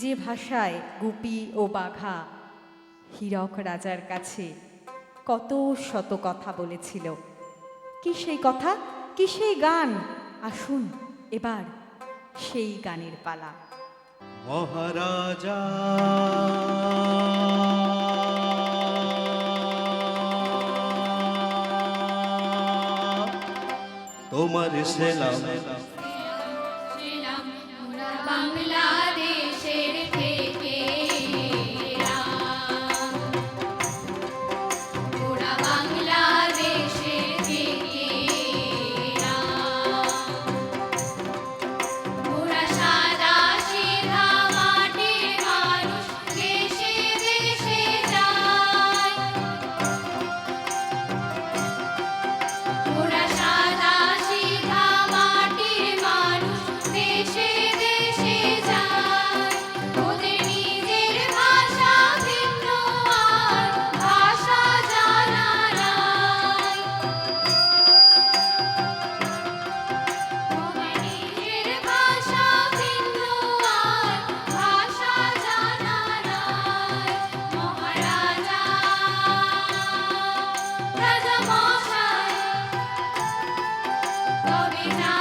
যে ভাষায় গুপি ও বাঘা, হীরক রাজার কাছে কত শত কথা বলেছিল। কি সেই কথা? কি সেই গান? আসুন এবার সেই গানের পালা। মহারাজা। তোমার সেলাম Govinda